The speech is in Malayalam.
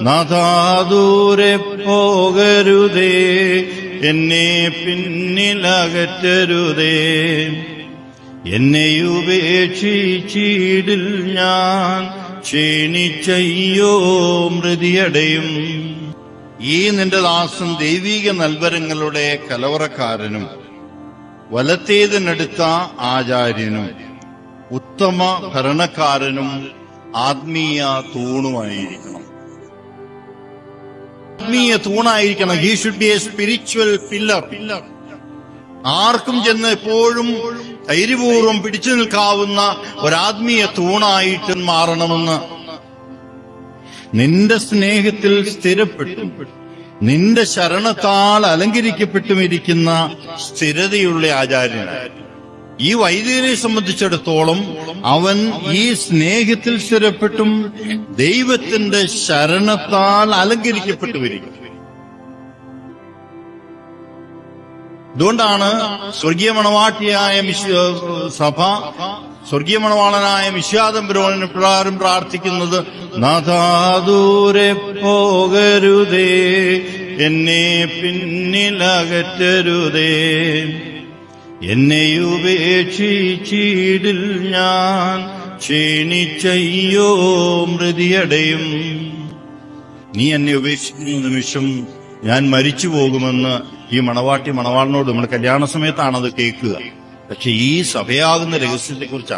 നാഥാദൂരെ പോകരുതേ എന്നെ പിന്നിലകറ്റരുതേ. എന്നെ ഉപേക്ഷിച്ചിടിൽ ഞാൻ ക്ഷീണിച്ചയ്യോ മൃതിയടയും. ഈ നിന്റെ ദാസൻ ദൈവീക നൽവരങ്ങളുടെ കലവറക്കാരനും വലത്തേതിനടുത്ത ആചാര്യനും ഉത്തമ ഭരണക്കാരനും ആത്മീയ തൂണുമായിരിക്കണം. ആത്മീയ തൂണായിരിക്കണം. He should be a spiritual pillar ആർക്കും ചെന്ന് എപ്പോഴും ധൈര്യപൂർവം പിടിച്ചു നിൽക്കാവുന്ന ഒരാത്മീയ തൂണായിട്ട് മാറണമെന്ന്. നിന്റെ സ്നേഹത്തിൽ സ്ഥിരപ്പെട്ടും. നിന്റെ ശരണത്താൽ അലങ്കരിക്കപ്പെട്ടും ഇരിക്കുന്ന സ്ഥിരതയുള്ള ആചാര്യൻ. ഈ വൈദികനെ സംബന്ധിച്ചിടത്തോളം അവൻ ഈ സ്നേഹത്തിൽ സ്ഥിരപ്പെട്ടും ദൈവത്തിന്റെ ശരണത്താൽ അലങ്കരിക്കപ്പെട്ടു വരിക അതുകൊണ്ടാണ് സ്വർഗീയ മണവാട്ടിയായ സഭ സ്വർഗീയ മണവാളനായ മിശ്യാദംബരോണിന് പ്രകാരം പ്രാർത്ഥിക്കുന്നത് നാഥാദൂരെ പോകരുതേ എന്നെ പിന്നിലകറ്റരുതേ. എന്നെ ഉപേക്ഷിച്ചിടിൽ ഞാൻ ക്ഷീണിച്ചയ്യോ മൃതിയടയും. നീ എന്നെ ഉപേക്ഷിക്കുന്ന നിമിഷം ഞാൻ മരിച്ചു പോകുമെന്ന് ഈ മണവാട്ടി മണവാളിനോട് നമ്മുടെ കല്യാണ സമയത്താണ് അത് കേൾക്കുക. പക്ഷെ ഈ സഭയാകുന്ന രഹസ്യത്തെ